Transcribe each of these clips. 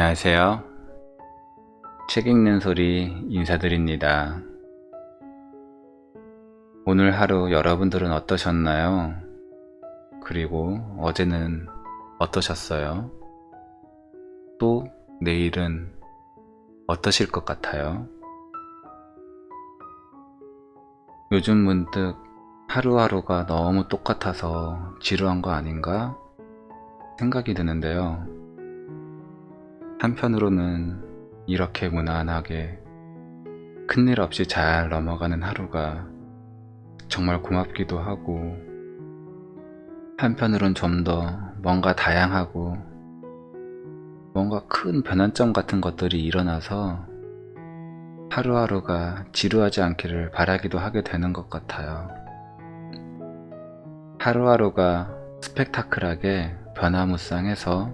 안녕하세요. 책 읽는 소리 인사드립니다. 오늘 하루 여러분들은 어떠셨나요? 그리고 어제는 어떠셨어요? 또 내일은 어떠실 것 같아요? 요즘 문득 하루하루가 너무 똑같아서 지루한 거 아닌가 생각이 드는데요. 한편으로는 이렇게 무난하게 큰일 없이 잘 넘어가는 하루가 정말 고맙기도 하고 한편으론 좀 더 뭔가 다양하고 뭔가 큰 변환점 같은 것들이 일어나서 하루하루가 지루하지 않기를 바라기도 하게 되는 것 같아요. 하루하루가 스펙타클하게 변화무쌍해서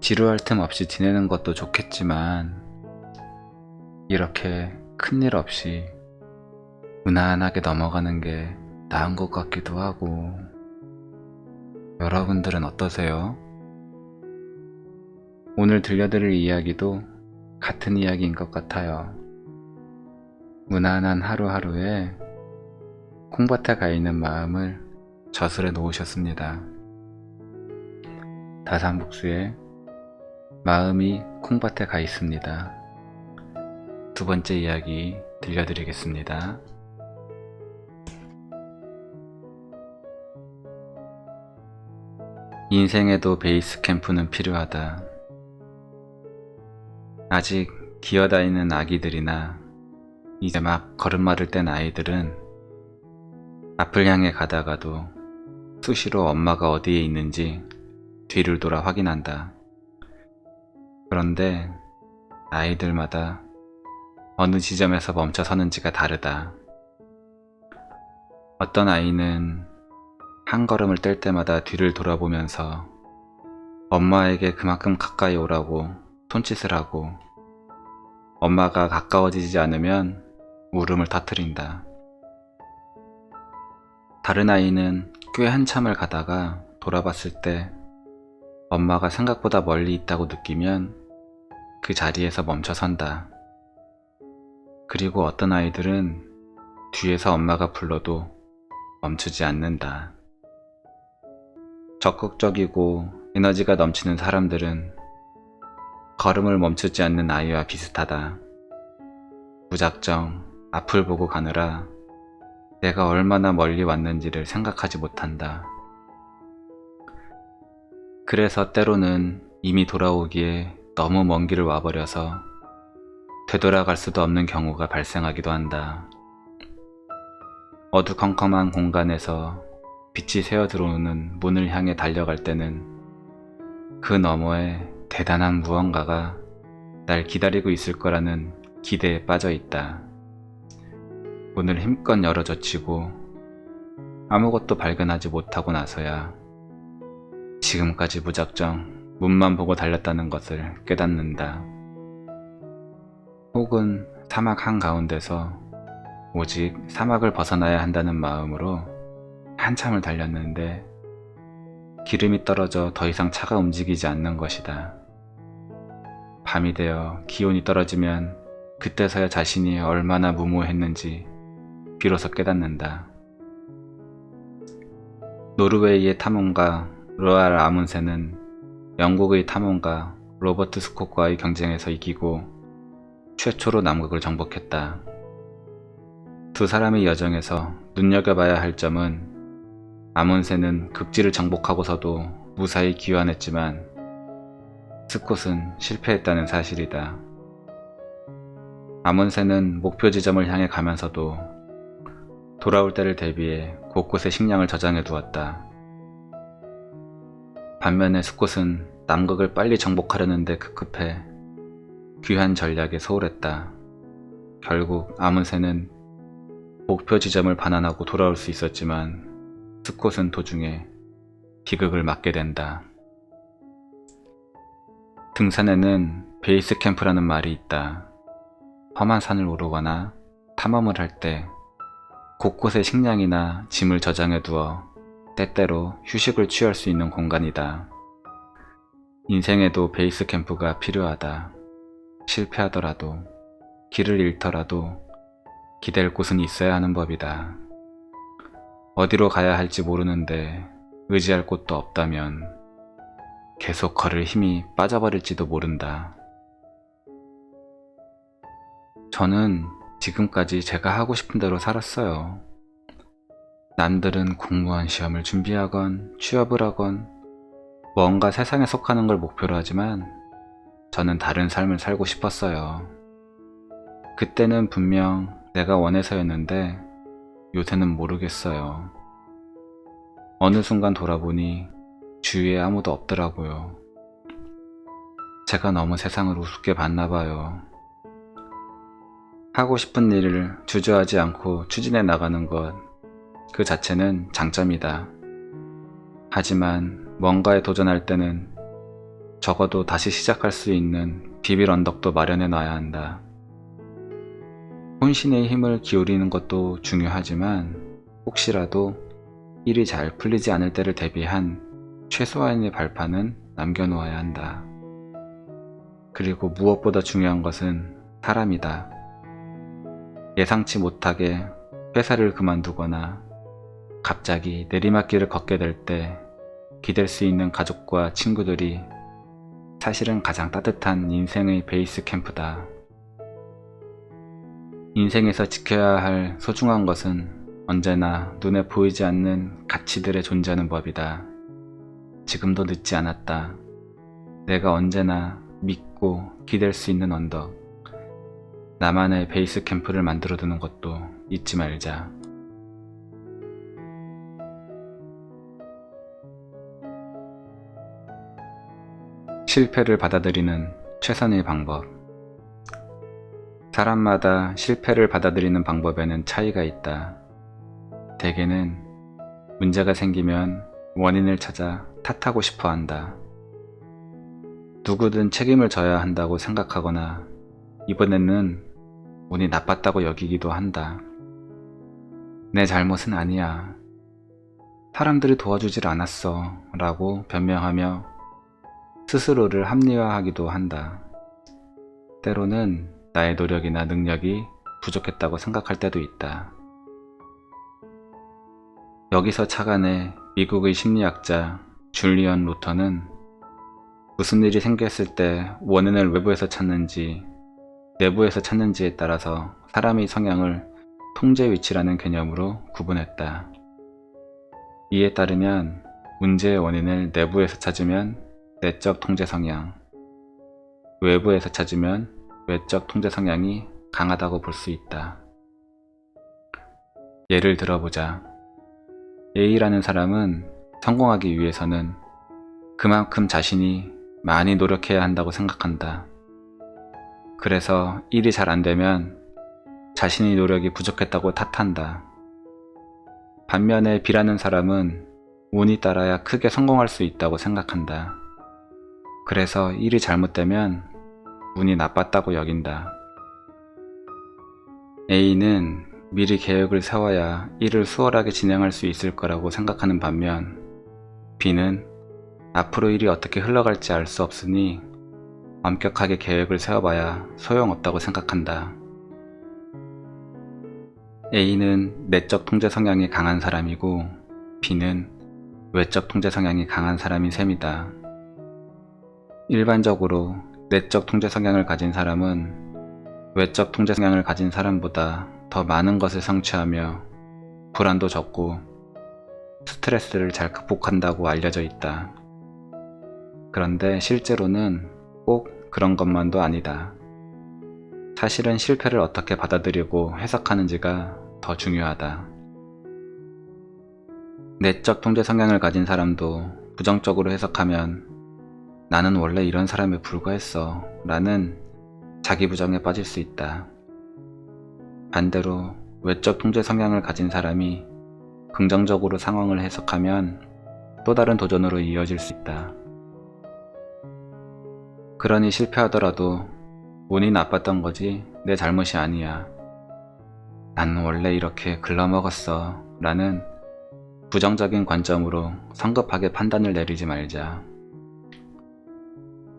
지루할 틈 없이 지내는 것도 좋겠지만 이렇게 큰일 없이 무난하게 넘어가는 게 나은 것 같기도 하고 여러분들은 어떠세요? 오늘 들려드릴 이야기도 같은 이야기인 것 같아요. 무난한 하루하루에 콩밭에 가 있는 마음을 저술해 놓으셨습니다. 다산북수의 마음이 콩밭에 가 있습니다. 두 번째 이야기 들려드리겠습니다. 인생에도 베이스 캠프는 필요하다. 아직 기어다니는 아기들이나 이제 막 걸음마를 뗀 아이들은 앞을 향해 가다가도 수시로 엄마가 어디에 있는지 뒤를 돌아 확인한다. 그런데 아이들마다 어느 지점에서 멈춰 서는지가 다르다. 어떤 아이는 한 걸음을 뗄 때마다 뒤를 돌아보면서 엄마에게 그만큼 가까이 오라고 손짓을 하고 엄마가 가까워지지 않으면 울음을 터뜨린다. 다른 아이는 꽤 한참을 가다가 돌아봤을 때 엄마가 생각보다 멀리 있다고 느끼면 그 자리에서 멈춰 선다. 그리고 어떤 아이들은 뒤에서 엄마가 불러도 멈추지 않는다. 적극적이고 에너지가 넘치는 사람들은 걸음을 멈추지 않는 아이와 비슷하다. 무작정 앞을 보고 가느라 내가 얼마나 멀리 왔는지를 생각하지 못한다. 그래서 때로는 이미 돌아오기에 너무 먼 길을 와버려서 되돌아갈 수도 없는 경우가 발생하기도 한다. 어두컴컴한 공간에서 빛이 새어 들어오는 문을 향해 달려갈 때는 그 너머에 대단한 무언가가 날 기다리고 있을 거라는 기대에 빠져 있다. 문을 힘껏 열어젖히고 아무것도 발견하지 못하고 나서야 지금까지 무작정 문만 보고 달렸다는 것을 깨닫는다. 혹은 사막 한가운데서 오직 사막을 벗어나야 한다는 마음으로 한참을 달렸는데 기름이 떨어져 더 이상 차가 움직이지 않는 것이다. 밤이 되어 기온이 떨어지면 그때서야 자신이 얼마나 무모했는지 비로소 깨닫는다. 노르웨이의 탐험가 로알 아문센은 영국의 탐험가 로버트 스콧과의 경쟁에서 이기고 최초로 남극을 정복했다. 두 사람의 여정에서 눈여겨봐야 할 점은 아문센은 극지를 정복하고서도 무사히 귀환했지만 스콧은 실패했다는 사실이다. 아문센은 목표 지점을 향해 가면서도 돌아올 때를 대비해 곳곳에 식량을 저장해 두었다. 반면에 스콧은 남극을 빨리 정복하려는데 급급해 귀한 전략에 소홀했다. 결국 아문센은 목표 지점을 반환하고 돌아올 수 있었지만 스콧은 도중에 비극을 맞게 된다. 등산에는 베이스 캠프라는 말이 있다. 험한 산을 오르거나 탐험을 할 때 곳곳에 식량이나 짐을 저장해 두어 때때로 휴식을 취할 수 있는 공간이다. 인생에도 베이스 캠프가 필요하다. 실패하더라도, 길을 잃더라도, 기댈 곳은 있어야 하는 법이다. 어디로 가야 할지 모르는데 의지할 곳도 없다면 계속 걸을 힘이 빠져버릴지도 모른다. 저는 지금까지 제가 하고 싶은 대로 살았어요. 남들은 공무원 시험을 준비하건 취업을 하건 뭔가 세상에 속하는 걸 목표로 하지만 저는 다른 삶을 살고 싶었어요. 그때는 분명 내가 원해서였는데 요새는 모르겠어요. 어느 순간 돌아보니 주위에 아무도 없더라고요. 제가 너무 세상을 우습게 봤나 봐요. 하고 싶은 일을 주저하지 않고 추진해 나가는 것, 그 자체는 장점이다. 하지만 뭔가에 도전할 때는 적어도 다시 시작할 수 있는 비빌 언덕도 마련해 놔야 한다. 혼신의 힘을 기울이는 것도 중요하지만 혹시라도 일이 잘 풀리지 않을 때를 대비한 최소한의 발판은 남겨놓아야 한다. 그리고 무엇보다 중요한 것은 사람이다. 예상치 못하게 회사를 그만두거나 갑자기 내리막길을 걷게 될 때 기댈 수 있는 가족과 친구들이 사실은 가장 따뜻한 인생의 베이스 캠프다. 인생에서 지켜야 할 소중한 것은 언제나 눈에 보이지 않는 가치들의 존재하는 법이다. 지금도 늦지 않았다. 내가 언제나 믿고 기댈 수 있는 언덕. 나만의 베이스 캠프를 만들어 두는 것도 잊지 말자. 실패를 받아들이는 최선의 방법. 사람마다 실패를 받아들이는 방법에는 차이가 있다. 대개는 문제가 생기면 원인을 찾아 탓하고 싶어 한다. 누구든 책임을 져야 한다고 생각하거나 이번에는 운이 나빴다고 여기기도 한다. 내 잘못은 아니야. 사람들이 도와주질 않았어. 라고 변명하며 스스로를 합리화하기도 한다. 때로는 나의 노력이나 능력이 부족했다고 생각할 때도 있다. 여기서 착안해 미국의 심리학자 줄리언 루터는 무슨 일이 생겼을 때 원인을 외부에서 찾는지 내부에서 찾는지에 따라서 사람의 성향을 통제 위치라는 개념으로 구분했다. 이에 따르면 문제의 원인을 내부에서 찾으면 내적 통제 성향, 외부에서 찾으면 외적 통제 성향이 강하다고 볼 수 있다. 예를 들어보자. A라는 사람은 성공하기 위해서는 그만큼 자신이 많이 노력해야 한다고 생각한다. 그래서 일이 잘 안 되면 자신의 노력이 부족했다고 탓한다. 반면에 B라는 사람은 운이 따라야 크게 성공할 수 있다고 생각한다. 그래서 일이 잘못되면 운이 나빴다고 여긴다. A는 미리 계획을 세워야 일을 수월하게 진행할 수 있을 거라고 생각하는 반면 B는 앞으로 일이 어떻게 흘러갈지 알 수 없으니 엄격하게 계획을 세워봐야 소용없다고 생각한다. A는 내적 통제 성향이 강한 사람이고 B는 외적 통제 성향이 강한 사람인 셈이다. 일반적으로 내적 통제 성향을 가진 사람은 외적 통제 성향을 가진 사람보다 더 많은 것을 성취하며 불안도 적고 스트레스를 잘 극복한다고 알려져 있다. 그런데 실제로는 꼭 그런 것만도 아니다. 사실은 실패를 어떻게 받아들이고 해석하는지가 더 중요하다. 내적 통제 성향을 가진 사람도 부정적으로 해석하면 나는 원래 이런 사람에 불과했어 라는 자기 부정에 빠질 수 있다. 반대로 외적 통제 성향을 가진 사람이 긍정적으로 상황을 해석하면 또 다른 도전으로 이어질 수 있다. 그러니 실패하더라도 운이 나빴던 거지 내 잘못이 아니야. 난 원래 이렇게 글러먹었어 라는 부정적인 관점으로 성급하게 판단을 내리지 말자.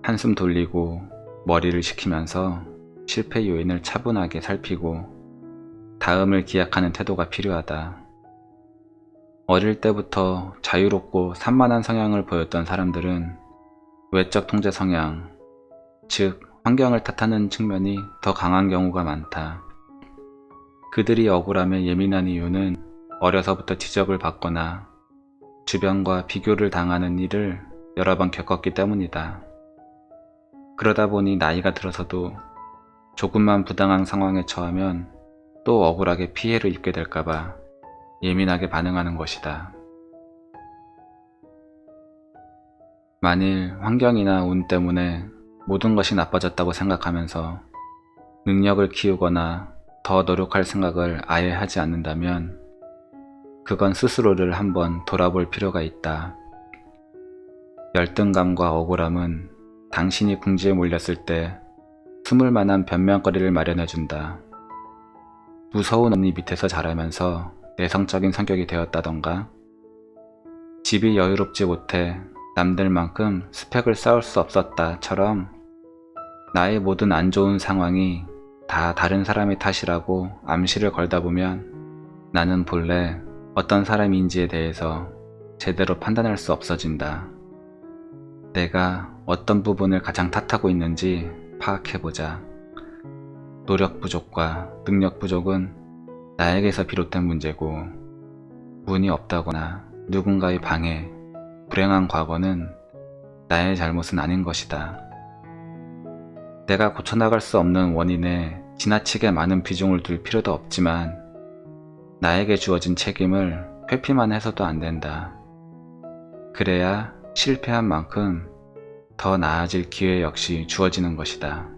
한숨 돌리고 머리를 식히면서 실패 요인을 차분하게 살피고 다음을 기약하는 태도가 필요하다. 어릴 때부터 자유롭고 산만한 성향을 보였던 사람들은 외적 통제 성향, 즉 환경을 탓하는 측면이 더 강한 경우가 많다. 그들이 억울함에 예민한 이유는 어려서부터 지적을 받거나 주변과 비교를 당하는 일을 여러 번 겪었기 때문이다. 그러다 보니 나이가 들어서도 조금만 부당한 상황에 처하면 또 억울하게 피해를 입게 될까봐 예민하게 반응하는 것이다. 만일 환경이나 운 때문에 모든 것이 나빠졌다고 생각하면서 능력을 키우거나 더 노력할 생각을 아예 하지 않는다면 그건 스스로를 한번 돌아볼 필요가 있다. 열등감과 억울함은 당신이 궁지에 몰렸을 때 숨을 만한 변명거리를 마련해준다. 무서운 언니 밑에서 자라면서 내성적인 성격이 되었다던가 집이 여유롭지 못해 남들만큼 스펙을 쌓을 수 없었다처럼 나의 모든 안 좋은 상황이 다 다른 사람의 탓이라고 암시를 걸다 보면 나는 본래 어떤 사람인지에 대해서 제대로 판단할 수 없어진다. 내가 어떤 부분을 가장 탓하고 있는지 파악해보자. 노력 부족과 능력 부족은 나에게서 비롯된 문제고, 운이 없다거나 누군가의 방해, 불행한 과거는 나의 잘못은 아닌 것이다. 내가 고쳐나갈 수 없는 원인에 지나치게 많은 비중을 둘 필요도 없지만, 나에게 주어진 책임을 회피만 해서도 안 된다. 그래야 실패한 만큼 더 나아질 기회 역시 주어지는 것이다.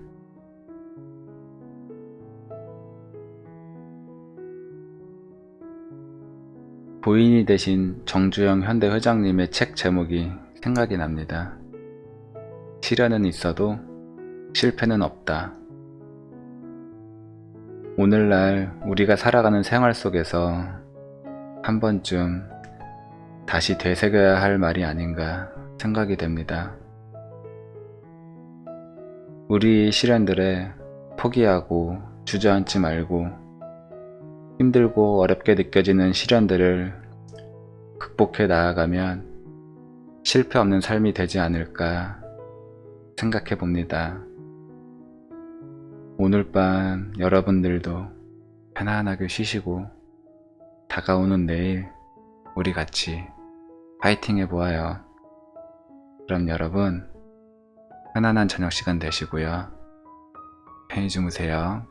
보인이 대신 정주영 현대 회장님의 책 제목이 생각이 납니다. 시련은 있어도 실패는 없다. 오늘날 우리가 살아가는 생활 속에서 한 번쯤 다시 되새겨야 할 말이 아닌가 생각이 됩니다. 우리 시련들에 포기하고 주저앉지 말고 힘들고 어렵게 느껴지는 시련들을 극복해 나아가면 실패 없는 삶이 되지 않을까 생각해 봅니다. 오늘 밤 여러분들도 편안하게 쉬시고 다가오는 내일 우리 같이 파이팅 해보아요. 그럼 여러분 편안한 저녁 시간 되시고요. 편히 주무세요.